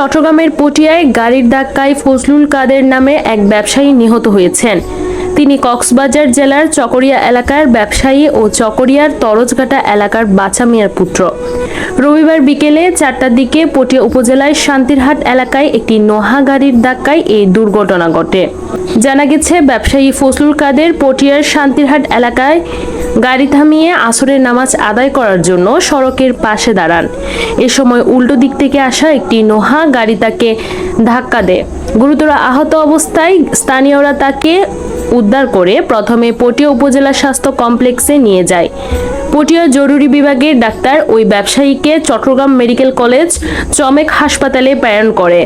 চট্টগ্রামের পটিয়ায় গাড়ির ধাক্কায় ফজলুল কাদের নামে এক ব্যবসায়ী নিহত হয়েছেন। তিনি কক্সবাজার জেলার চকরিয়া এলাকার ব্যবসায়ী ও চকরিয়ার তরজঘাটা এলাকার বাছা মিয়ার পুত্র। রবিবার বিকেলে চারটার দিকে পটিয়া উপজেলায় শান্তিরহাট এলাকায় একটি নোহা গাড়ির ধাক্কায় এই দুর্ঘটনা ঘটে। জানা গেছে, ব্যবসায়ী ফজলুল কাদের পটিয়ার শান্তিরহাট এলাকায় গাড়ি থামিয়ে আসরের নামাজ আদায় করার জন্য সড়কের পাশে দাঁড়ান। এ সময় উল্টো দিক থেকে আসা একটি নোহা গাড়ি তাকে ধাক্কা দেয়। গুরুতর আহত অবস্থায় স্থানীয়রা তাকে উদ্ধার করে প্রথমে পটিয়া উপজেলা স্বাস্থ্য কমপ্লেক্সে নিয়ে যায়। পটিয়া জরুরি বিভাগের ডাক্তার ওই ব্যবসায়ীকে চট্টগ্রাম মেডিকেল কলেজ চমেক হাসপাতালে প্রেরণ করে।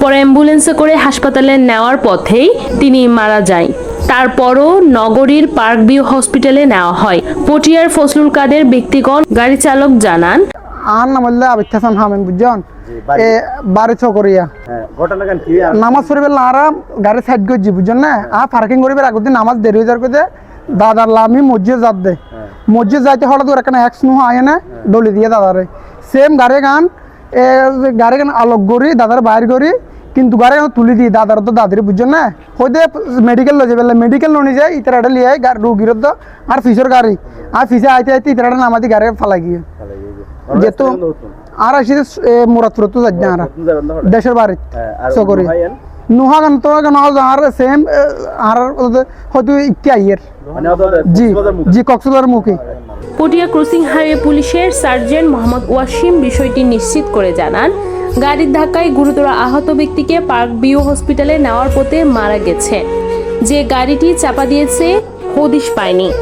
পরে অ্যাম্বুলেন্সে করে হাসপাতালে নেওয়ার পথেই তিনি মারা যায় তারপরও নগরীর পার্কভিউ হসপিটালে নেওয়া হয়। পটিয়ার ফজলুল কাদের ব্যক্তিগণ গাড়ি চালক জানান আর নাম হল্লে আবিত্যাসান হামেন বুঝছেন? বাড়ি। এ বাড়ি চকরিয়া। হ্যাঁ ঘটনা কেন কি নামাজ পড়বে লারা গাড়ি সাইড করছি বুঝছেন না? আর পার্কিং করবে আগতে নামাজ দেরি হয়ে যার করে দাদার লামি মসজিদ যাত দে। মসজিদ যাইতে হঠাৎ করে এখানে এক স্নুহ আয় না ডলি দিয়ে দাদারে। সেম গাড়ি গান এ গাড়ি গান আলোক করি দাদার বাইর করি কিন্তু গাড়ি তুলি দিই দাদার তো দাদির বুঝছেন না? হইতে মেডিকেল লয়ে যাবে মেডিকেল লনি যায় ইতারাটা লিয়ে রুগীর তো আর ফিসের গাড়ি। আর ফিসে আইতে আইতে ইতারাটা নামাদি গাড়ি ফালাই গিয়ে। যেহেতু আর আসি মুরাদপুর তো যাই আর দেশের বাড়ি চকরি নুহা গান তো গান আর সেম আর হয়তো ইকে আইয়ের। জি জি কক্সবাজার মুখী। পটিয়া ক্রসিং হাইওয়ে পুলিশের সার্জেন্ট মোহাম্মদ ওয়াসিম বিষয়টি নিশ্চিত করে জানান। গাড়ির ধাক্কায় গুরুতর আহত ব্যক্তিকে পার্ক বিও হসপিটালে নেওয়ার পথে মারা গেছে। যে গাড়িটি চাপা দিয়েছে, হদিশ পায়নি।